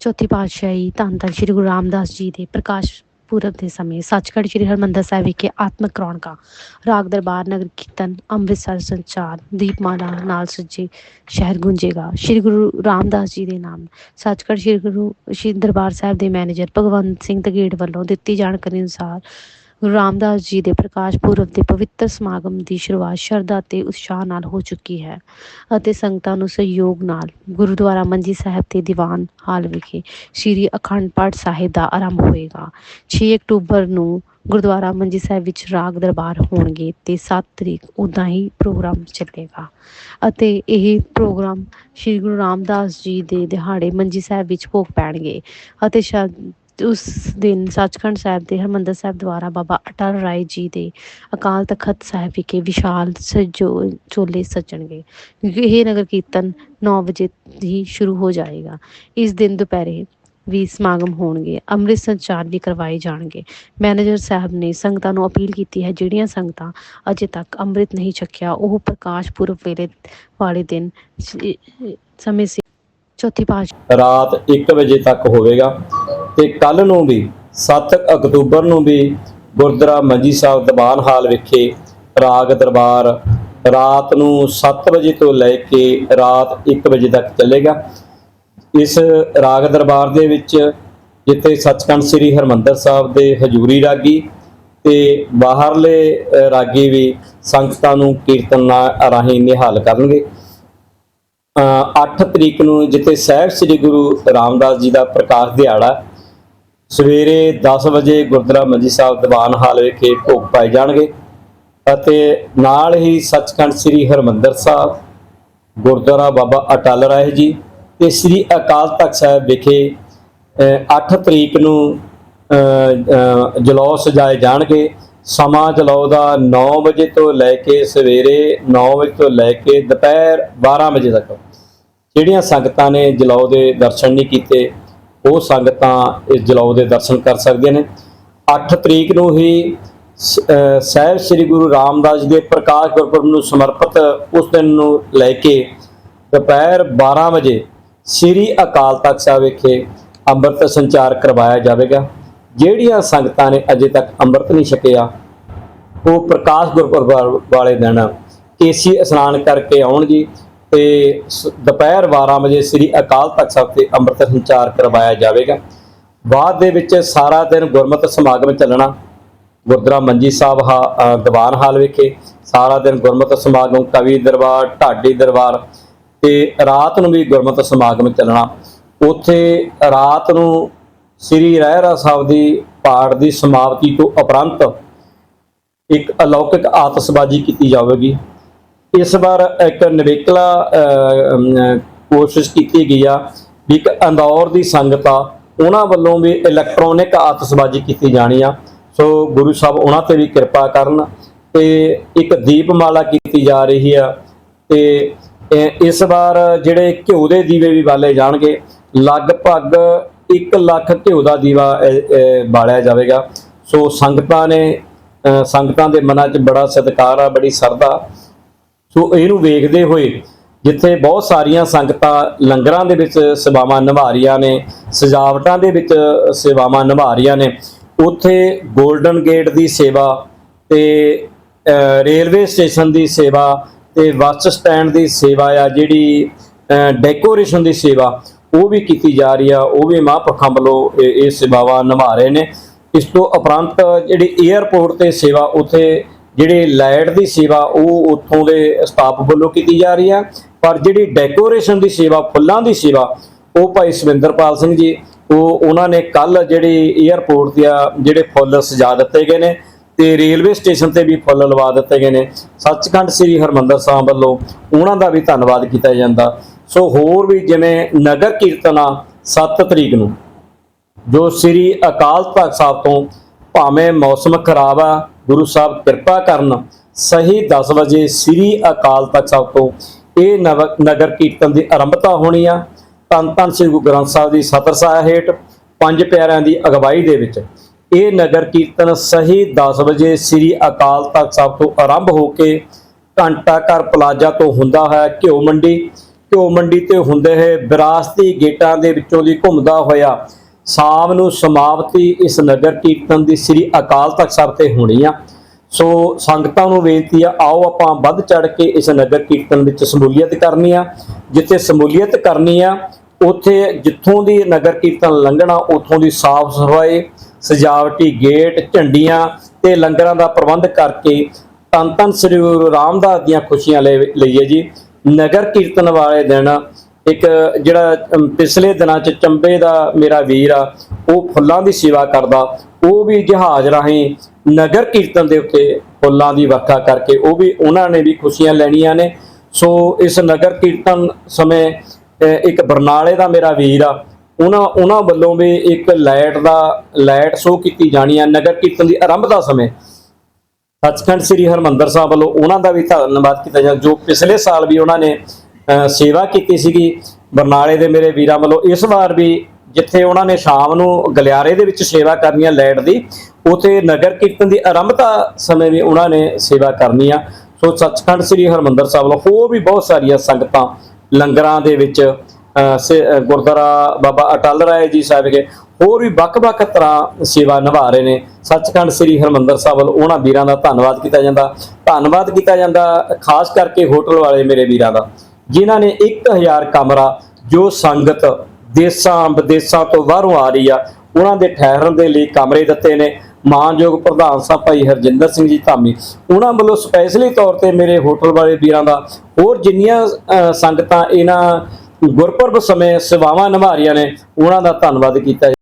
ਚੌਥੀ ਪਾਤਸ਼ਾਹੀ ਧੰਨ ਧੰਨ ਸ਼੍ਰੀ ਗੁਰੂ ਰਾਮਦਾਸ ਜੀ ਦੇ ਪ੍ਰਕਾਸ਼ ਪੁਰਬ ਦੇ ਸਮੇਂ ਸੱਚਖੰਡ ਸ਼੍ਰੀ ਹਰਮੰਦਰ ਸਾਹਿਬ ਵਿਖੇ ਆਤਮਿਕ ਰੌਣਕਾਂ ਰਾਗ ਦਰਬਾਰ, ਨਗਰ ਕੀਰਤਨ, ਅੰਮ੍ਰਿਤਸਰ ਸੰਚਾਰ, ਦੀਪਮਾਲਾ ਨਾਲ ਸੱਜੇ ਸ਼ਹਿਰ ਗੂੰਜੇਗਾ। ਸ਼੍ਰੀ ਗੁਰੂ ਰਾਮਦਾਸ ਜੀ ਦੇ ਨਾਮ ਸੱਚਖੰਡ ਸ਼੍ਰੀ ਗੁਰੂ ਸ਼੍ਰੀ ਦਰਬਾਰ ਸਾਹਿਬ ਦੇ ਮੈਨੇਜਰ ਭਗਵੰਤ ਸਿੰਘ ਤਗੇੜ ਵੱਲੋਂ ਦਿੱਤੀ ਜਾਣਕਾਰੀ ਅਨੁਸਾਰ ਗੁਰੂ ਰਾਮਦਾਸ ਜੀ ਦੇ ਪ੍ਰਕਾਸ਼ ਪੁਰਬ ਦੇ ਪਵਿੱਤਰ ਸਮਾਗਮ ਦੀ ਸ਼ੁਰੂਆਤ ਸ਼ਰਧਾ ਤੇ ਉਤਸ਼ਾਹ ਨਾਲ ਹੋ ਚੁੱਕੀ ਹੈ ਅਤੇ ਸੰਗਤਾਂ ਨੂੰ ਸਹਿਯੋਗ ਨਾਲ ਗੁਰਦੁਆਰਾ ਮੰਜੀ ਸਾਹਿਬ ਤੇ ਦੀਵਾਨ ਹਾਲ ਵਿਖੇ ਸ੍ਰੀ ਅਖੰਡ ਪਾਠ ਸਾਹਿਬ ਦਾ ਆਰੰਭ ਹੋਏਗਾ। 6 ਅਕਤੂਬਰ ਨੂੰ ਗੁਰਦੁਆਰਾ ਮੰਜੀ ਸਾਹਿਬ ਵਿੱਚ ਰਾਗ ਦਰਬਾਰ ਹੋਣਗੇ ਤੇ 7 ਤਰੀਕ ਉਦਾਂ ਹੀ ਪ੍ਰੋਗਰਾਮ ਚੱਲੇਗਾ ਅਤੇ ਇਹ ਪ੍ਰੋਗਰਾਮ ਸ੍ਰੀ ਗੁਰੂ ਰਾਮਦਾਸ ਜੀ ਦੇ ਦਿਹਾੜੇ ਮੰਜੀ ਸਾਹਿਬ ਵਿੱਚ ਭੋਗ ਪੈਣਗੇ ਅਤੇ ਸ਼ਾਇਦ ਉਸ ਦਿਨ ਸੱਚਖੰਡ ਸਾਹਿਬ ਦੇ ਹਰਮੰਦਰ ਸਾਹਿਬ ਦੁਆਰਾ ਬਾਬਾ ਅਟਲ ਰਾਏ ਜੀ ਦੇ ਅਕਾਲ ਤਖਤ ਸਾਹਿਬ ਵਿਖੇ ਵਿਸ਼ਾਲ ਸਜੋ ਚੋਲੇ ਸੱਜਣਗੇ। ਇਹ ਨਗਰ ਕੀਰਤਨ 9 ਵਜੇ ਹੀ ਸ਼ੁਰੂ ਹੋ ਜਾਏਗਾ। ਇਸ ਦਿਨ ਦੁਪਹਿਰੇ ਵੀ ਸਮਾਗਮ ਹੋਣਗੇ। ਅੰਮ੍ਰਿਤ ਸੰਚਾਰ ਵੀ ਕਰਵਾਏ ਜਾਣਗੇ। ਮੈਨੇਜਰ ਸਾਹਿਬ ਨੇ ਸੰਗਤਾਂ ਨੂੰ ਅਪੀਲ ਕੀਤੀ ਹੈ, ਜਿਹੜੀਆਂ ਸੰਗਤਾਂ ਅਜੇ ਤੱਕ ਅੰਮ੍ਰਿਤ ਨਹੀਂ ਛਕਿਆ, ਉਹ ਪ੍ਰਕਾਸ਼ ਪੁਰਬ ਵੇਲੇ ਵਾਲੇ ਦਿਨ ਸ- ਸਮੇਂ ਸਿਰ ਚੌਥੀ ਪਾਸ਼ ਰਾਤ 1 ਵਜੇ ਤੱਕ ਹੋਵੇਗਾ। ਤੇ ਕੱਲ ਨੂੰ ਵੀ 7 ਅਕਤੂਬਰ ਨੂੰ ਵੀ ਗੁਰਦੁਆਰਾ ਮੰਜੀ ਸਾਹਿਬ ਦੀਵਾਨ ਹਾਲ ਵਿਖੇ ਰਾਗ ਦਰਬਾਰ ਰਾਤ ਨੂੰ 7 ਵਜੇ ਤੋਂ ਲੈ ਕੇ ਰਾਤ 1 ਵਜੇ ਤੱਕ ਚੱਲੇਗਾ। ਇਸ ਰਾਗ ਦਰਬਾਰ ਦੇ ਵਿੱਚ ਜਿੱਥੇ ਸੱਚਖੰਡ ਸ੍ਰੀ ਹਰਮੰਦਰ ਸਾਹਿਬ ਦੇ ਹਜੂਰੀ ਰਾਗੀ ਤੇ ਬਾਹਰਲੇ ਰਾਗੀ ਵੀ ਸੰਗਤਾਂ ਨੂੰ ਕੀਰਤਨ ਰਾਹੀਂ ਨਿਹਾਲ ਕਰਨਗੇ। ਅ, 8 ਤਰੀਕ ਨੂੰ ਜਿੱਥੇ ਸਾਹਿਬ ਸ੍ਰੀ ਗੁਰੂ ਰਾਮਦਾਸ ਜੀ ਦਾ ਪ੍ਰਕਾਸ਼ ਦਿਹਾੜਾ ਸਵੇਰੇ 10 ਵਜੇ ਗੁਰਦੁਆਰਾ ਮੰਜੀ ਸਾਹਿਬ ਦੀਵਾਨ ਹਾਲ ਵਿਖੇ ਭੋਗ ਪਾਏ ਜਾਣਗੇ ਅਤੇ ਨਾਲ ਹੀ ਸੱਚਖੰਡ ਸ੍ਰੀ ਹਰਮੰਦਰ ਸਾਹਿਬ ਗੁਰਦੁਆਰਾ ਬਾਬਾ ਅਟਲ ਰਾਏ ਜੀ ਤੇ ਸ੍ਰੀ ਅਕਾਲ ਤਖਤ ਸਾਹਿਬ ਵਿਖੇ ਅ, 8 ਤਰੀਕ ਨੂੰ ਜਲੌ ਸਜਾਏ ਜਾਣਗੇ। ਸਮਾਂ ਜਲੌ ਦਾ 9 ਵਜੇ ਤੋਂ ਲੈ ਕੇ ਸਵੇਰੇ 9 ਵਜੇ ਤੋਂ ਲੈ ਕੇ ਦੁਪਹਿਰ 12 ਵਜੇ ਤੱਕ। ਜਿਹੜੀਆਂ ਸੰਗਤਾਂ ਨੇ ਜਲੌ ਦੇ ਦਰਸ਼ਨ ਨਹੀਂ ਕੀਤੇ ਉਹ ਸੰਗਤਾਂ ਇਸ ਜਲੌ ਦੇ ਦਰਸ਼ਨ ਕਰ ਸਕਦੀਆਂ ਨੇ। 8 ਤਰੀਕ ਨੂੰ ਹੀ ਸ- ਸਾਹਿਬ ਸ੍ਰੀ ਗੁਰੂ ਰਾਮਦਾਸ ਜੀ ਦੇ ਪ੍ਰਕਾਸ਼ ਗੁਰਪੁਰਬ ਨੂੰ ਸਮਰਪਿਤ ਉਸ ਦਿਨ ਨੂੰ ਲੈ ਕੇ ਦੁਪਹਿਰ 12 ਵਜੇ ਸ੍ਰੀ ਅਕਾਲ ਤਖਤ ਸਾਹਿਬ ਵਿਖੇ ਅੰਮ੍ਰਿਤ ਸੰਚਾਰ ਕਰਵਾਇਆ ਜਾਵੇਗਾ। ਜਿਹੜੀਆਂ ਸੰਗਤਾਂ ਨੇ ਅਜੇ ਤੱਕ ਅੰਮ੍ਰਿਤ ਨਹੀਂ ਛਕਿਆ, ਉਹ ਪ੍ਰਕਾਸ਼ ਗੁਰਪੁਰਬ ਵਾਲੇ ਦਿਨ ਕੇਸੀ ਇਸ਼ਨਾਨ ਕਰਕੇ ਆਉਣ ਜੀ। ਤੇ ਸ- ਦੁਪਹਿਰ 12 ਵਜੇ ਸ੍ਰੀ ਅਕਾਲ ਤਖਤ ਸਾਹਿਬ ਤੇ ਅੰਮ੍ਰਿਤ ਸੰਚਾਰ ਕਰਵਾਇਆ ਜਾਵੇਗਾ। ਬਾਅਦ ਦੇ ਵਿੱਚ ਸਾਰਾ ਦਿਨ ਗੁਰਮਤਿ ਸਮਾਗਮ ਚੱਲਣਾ ਗੁਰਦੁਆਰਾ ਮੰਜੀ ਸਾਹਿਬ ਹਾ ਅ, ਦੀਵਾਨ ਹਾਲ ਵਿਖੇ ਸਾਰਾ ਦਿਨ ਗੁਰਮਤਿ ਸਮਾਗਮ ਕਵੀ ਦਰਬਾਰ ਢਾਡੀ ਦਰਬਾਰ ਤੇ ਰਾਤ ਨੂੰ ਵੀ ਗੁਰਮਤਿ ਸਮਾਗਮ ਚੱਲਣਾ। ਉੱਥੇ ਰਾਤ ਨੂੰ ਸ੍ਰੀ ਰਹਿਰਾ ਸਾਹਿਬ ਦੀ ਪਾਠ ਦੀ ਸਮਾਪਤੀ ਤੋਂ ਉਪਰੰਤ ਇੱਕ ਅਲੌਕਿਕ ਆਤਸ਼ਬਾਜ਼ੀ ਕੀਤੀ ਜਾਵੇਗੀ। ਇਸ ਵਾਰ ਇੱਕ ਨਵੇਕਲਾ ਕੋਸ਼ਿਸ਼ ਕੀਤੀ ਗਈ ਆ ਵੀ ਇੱਕ ਅੰਦੌਰ ਦੀ ਸੰਗਤ ਆ, ਉਹਨਾਂ ਵੱਲੋਂ ਵੀ ਇਲੈਕਟ੍ਰੋਨਿਕ ਆਤਿਸ਼ਬਾਜ਼ੀ ਕੀਤੀ ਜਾਣੀ ਆ। ਸੋ ਗੁਰੂ ਸਾਹਿਬ ਉਹਨਾਂ ਤੇ ਵੀ ਕਿਰਪਾ ਕਰਨ ਤੇ ਇੱਕ ਦੀਪਮਾਲਾ ਕੀਤੀ ਜਾ ਰਹੀ ਆ ਤੇ ਇਸ ਵਾਰ ਜਿਹੜੇ ਘਿਓ ਦੇ ਦੀਵੇ ਵੀ ਬਾਲੇ ਜਾਣਗੇ, ਲਗਭਗ 1 ਲੱਖ ਘਿਓ ਦਾ ਦੀਵਾ ਬਾਲਿਆ ਜਾਵੇਗਾ। ਸੋ ਸੰਗਤਾਂ ਨੇ ਸੰਗਤਾਂ ਦੇ ਮਨਾਂ 'ਚ ਬੜਾ ਸਤਿਕਾਰ ਆ, ਬੜੀ ਸਰਦਾ ਸੋ ਇਹਨੂੰ ਵੇਖਦੇ ਹੋਏ ਜਿੱਥੇ ਬਹੁਤ ਸਾਰੀਆਂ ਸੰਗਤਾਂ ਲੰਗਰਾਂ ਦੇ ਵਿੱਚ ਸੇਵਾਵਾਂ ਨਿਭਾ ਰਹੀਆਂ ਨੇ, ਸਜਾਵਟਾਂ ਦੇ ਵਿੱਚ ਸੇਵਾਵਾਂ ਨਿਭਾ ਰਹੀਆਂ ਨੇ, ਉੱਥੇ 골ਡਨ ਗੇਟ ਦੀ ਸੇਵਾ ਤੇ ਰੇਲਵੇ ਸਟੇਸ਼ਨ ਦੀ ਸੇਵਾ ਤੇ ਬੱਸ ਸਟੈਂਡ ਦੀ ਸੇਵਾ ਆ ਜਿਹੜੀ ਡੈਕੋਰੇਸ਼ਨ ਦੀ ਸੇਵਾ, ਉਹ ਵੀ ਕੀਤੀ ਜਾ ਰਹੀ ਆ, ਉਹ ਵੀ ਮਹਾਂਪੁਰਖਾਂ ਵੱਲੋਂ ਇਹ ਸੇਵਾਵਾਂ ਨਿਭਾ ਰਹੇ ਨੇ। ਇਸ ਤੋਂ ਉਪਰੰਤ ਜਿਹੜੀ 에ਅਰਪੋਰਟ ਤੇ ਸੇਵਾ ਉੱਥੇ ਜਿਹੜੇ ਲਾਈਟ ਦੀ ਸੇਵਾ ਉਹ ਉੱਥੋਂ ਦੇ ਸਟਾਫ ਵੱਲੋਂ ਕੀਤੀ ਜਾ ਰਹੀ ਆ। ਪਰ ਜਿਹੜੀ ਡੈਕੋਰੇਸ਼ਨ ਦੀ ਸੇਵਾ, ਫੁੱਲਾਂ ਦੀ ਸੇਵਾ, ਉਹ ਭਾਈ ਸਵਿੰਦਰਪਾਲ ਸਿੰਘ ਜੀ, ਉਹ ਉਹਨਾਂ ਨੇ ਕੱਲ ਜਿਹੜੀ 에ਅਰਪੋਰਟ ਦੇ ਜਿਹੜੇ ਫੁੱਲ ਸਜਾ ਦਿੱਤੇ ਗਏ ਨੇ ਤੇ ਰੇਲਵੇ ਸਟੇਸ਼ਨ ਤੇ ਵੀ ਫੁੱਲ ਲਵਾ ਦਿੱਤੇ ਗਏ ਨੇ। ਸੱਚਖੰਡ ਸ੍ਰੀ ਹਰਮੰਦਰ ਸਾਹਿਬ ਵੱਲੋਂ ਉਹਨਾਂ ਦਾ ਵੀ ਧੰਨਵਾਦ ਕੀਤਾ ਜਾਂਦਾ। ਸੋ ਹੋਰ ਵੀ ਜਿਵੇਂ ਨਗਰ ਕੀਰਤਨ ਆ 7 ਤਰੀਕ ਨੂੰ, ਜੋ ਸ੍ਰੀ ਅਕਾਲ ਤਖਤ ਸਾਹਿਬ ਤੋਂ ਭਾਵੇਂ ਮੌਸਮ ਖਰਾਬ ਆ, ਗੁਰੂ ਸਾਹਿਬ ਕਿਰਪਾ ਕਰਨ, ਸਹੀ 10 ਵਜੇ ਸ੍ਰੀ ਅਕਾਲ ਤਖਤ ਸਾਹਿਬ ਤੋਂ ਇਹ ਨਵ- ਨਗਰ ਕੀਰਤਨ ਦੀ ਆਰੰਭਤਾ ਹੋਣੀ ਆ। ਧੰਨ ਧੰਨ ਸ੍ਰੀ ਗੁਰੂ ਗ੍ਰੰਥ ਸਾਹਿਬ ਦੀ ਸਤਰ ਸਾਹਿਬ ਹੇਠ ਪੰਜ ਪਿਆਰਿਆਂ ਦੀ ਅਗਵਾਈ ਦੇ ਵਿੱਚ ਇਹ ਨਗਰ ਕੀਰਤਨ ਸਹੀ 10 ਵਜੇ ਸ੍ਰੀ ਅਕਾਲ ਤਖਤ ਸਾਹਿਬ ਤੋਂ ਆਰੰਭ ਹੋ ਕੇ ਘੰਟਾ ਘਰ ਪਲਾਜ਼ਾ ਤੋਂ ਹੁੰਦਾ ਹੈ, ਘਿਓ ਮੰਡੀ। ਘਿਓ ਮੰਡੀ ਤੇ ਹੁੰਦੇ ਹੋਏ ਵਿਰਾਸਤੀ ਗੇਟਾਂ ਦੇ ਵਿੱਚੋਂ ਦੀ ਘੁੰਮਦਾ ਹੋਇਆ ਸ਼ਾਮ ਨੂੰ ਸਮਾਪਤੀ ਇਸ ਨਗਰ ਕੀਰਤਨ ਦੀ ਸ੍ਰੀ ਅਕਾਲ ਤਖਤ ਸਾਹਿਬ ਤੇ ਹੋਣੀ ਆ। ਸੋ ਸੰਗਤਾਂ ਨੂੰ ਬੇਨਤੀ ਆ, ਆਓ ਆਪਾਂ ਵੱਧ ਚੜ ਕੇ ਇਸ ਨਗਰ ਕੀਰਤਨ ਵਿੱਚ ਸਮੂਲੀਅਤ ਕਰਨੀ ਆ। ਜਿੱਥੇ ਸਮੂਲੀਅਤ ਕਰਨੀ ਆ, ਉੱਥੇ ਜਿੱਥੋਂ ਦੀ ਨਗਰ ਕੀਰਤਨ ਲੰਘਣਾ, ਉੱਥੋਂ ਦੀ ਸਾਫ਼ ਸਫ਼ਾਈ, ਸਜਾਵਟੀ ਗੇਟ, ਝੰਡੀਆਂ ਤੇ ਲੰਗਰਾਂ ਦਾ ਪ੍ਰਬੰਧ ਕਰਕੇ ਧੰਨ ਧੰਨ ਸ੍ਰੀ ਗੁਰੂ ਰਾਮਦਾਸ ਦੀਆਂ ਖੁਸ਼ੀਆਂ ਲੈ ਲਈਏ ਜੀ। ਨਗਰ ਕੀਰਤਨ ਵਾਲੇ ਦਿਨ ਇੱਕ ਜਿਹੜਾ ਪਿਛਲੇ ਦਿਨਾਂ 'ਚ ਚੰਬੇ ਦਾ ਮੇਰਾ ਵੀਰ ਆ, ਉਹ ਫੁੱਲਾਂ ਦੀ ਸੇਵਾ ਕਰਦਾ, ਉਹ ਵੀ ਜਹਾਜ਼ ਰਾਹੀਂ ਨਗਰ ਕੀਰਤਨ ਦੇ ਉੱਤੇ ਫੁੱਲਾਂ ਦੀ ਵਰਖਾ ਕਰਕੇ, ਉਹ ਵੀ ਉਹਨਾਂ ਨੇ ਵੀ ਖੁਸ਼ੀਆਂ ਲੈਣੀਆਂ ਨੇ। ਸੋ ਇਸ ਨਗਰ ਕੀਰਤਨ ਸਮੇਂ ਇੱਕ ਬਰਨਾਲੇ ਦਾ ਮੇਰਾ ਵੀਰ ਆ, ਉਹਨਾਂ ਉਹਨਾਂ ਵੱਲੋਂ ਵੀ ਇੱਕ ਲਾਈਟ ਦਾ, ਲਾਈਟ ਸ਼ੋਅ ਕੀਤੀ ਜਾਣੀ ਆ ਨਗਰ ਕੀਰਤਨ ਦੀ ਆਰੰਭਤਾ ਸਮੇਂ। ਸੱਚਖੰਡ ਸ੍ਰੀ ਹਰਮੰਦਰ ਸਾਹਿਬ ਵੱਲੋਂ ਉਹਨਾਂ ਦਾ ਵੀ ਧੰਨਵਾਦ ਕੀਤਾ ਜਾਂਦਾ ਜੋ ਪਿਛਲੇ ਸਾਲ ਵੀ ਉਹਨਾਂ ਨੇ ਸੇਵਾ ਕੀਤੀ ਸੀਗੀ। ਬਰਨਾਲੇ ਦੇ ਮੇਰੇ ਵੀਰਾਂ ਵੱਲੋਂ ਇਸ ਵਾਰ ਵੀ ਜਿੱਥੇ ਉਹਨਾਂ ਨੇ ਸ਼ਾਮ ਨੂੰ ਗਲਿਆਰੇ ਦੇ ਵਿੱਚ ਸੇਵਾ ਕਰਨੀ ਆ ਲੈਟ ਦੀ ਉਥੇ ਨਗਰ ਕੀਰਤਨ ਦੀ ਆਰੰਭਤਾ ਸਮੇਂ ਵੀ ਉਹਨਾਂ ਨੇ ਸੇਵਾ ਕਰਨੀ ਆ। ਸੋ ਸੱਚਖੰਡ ਸ੍ਰੀ ਹਰਮੰਦਰ ਸਾਹਿਬ ਵੱਲੋਂ ਹੋਰ ਵੀ ਬਹੁਤ ਸਾਰੀਆਂ ਸੰਗਤਾਂ ਲੰਗਰਾਂ ਦੇ ਵਿੱਚ ਅਹ, ਗੁਰਦੁਆਰਾ ਬਾਬਾ ਅਟਲ ਰਾਏ ਜੀ ਸਾਹਿਬ ਕੇ ਹੋਰ ਵੀ ਵੱਖ-ਵੱਖ ਤਰ੍ਹਾਂ ਸੇਵਾ ਨਿਭਾ ਰਹੇ ਨੇ। ਸੱਚਖੰਡ ਸ੍ਰੀ ਹਰਮੰਦਰ ਸਾਹਿਬ ਵੱਲ ਉਹਨਾਂ ਵੀਰਾਂ ਦਾ ਧੰਨਵਾਦ ਕੀਤਾ ਜਾਂਦਾ। ਧੰਨਵਾਦ ਕੀਤਾ ਜਾਂਦਾ ਖਾਸ ਕਰਕੇ ਹੋਟਲ ਵਾਲੇ ਮੇਰੇ ਵੀਰਾਂ ਦਾ। ਜਿਨ੍ਹਾਂ ਨੇ 1000 ਕਮਰਾ ਜੋ ਸੰਗਤ ਦੇਸਾਂ, ਵਿਦੇਸਾਂ ਤੋਂ ਬਾਹਰੋਂ ਆ ਰਹੀ ਆ, ਉਹਨਾਂ ਦੇ ਠਹਿਰਨ ਦੇ ਲਈ ਕਮਰੇ ਦਿੱਤੇ ਨੇ। ਮਾਨਯੋਗ ਪ੍ਰਧਾਨ ਸਾਹਿਬ ਭਾਈ ਹਰਜਿੰਦਰ ਸਿੰਘ ਜੀ ਧਾਮੀ, ਉਹਨਾਂ ਵੱਲੋਂ ਸਪੈਸ਼ਲੀ ਤੌਰ ਤੇ ਮੇਰੇ ਹੋਟਲ ਵਾਲੇ ਵੀਰਾਂ ਦਾ ਹੋਰ ਜਿੰਨੀਆਂ ਸੰਗਤਾਂ ਇਹਨਾਂ ਗੁਰਪੁਰਬ ਸਮੇਂ ਸੇਵਾਵਾਂ ਨਿਭਾ ਰਹੀਆਂ ਨੇ, ਉਹਨਾਂ ਦਾ ਧੰਨਵਾਦ ਕੀਤਾ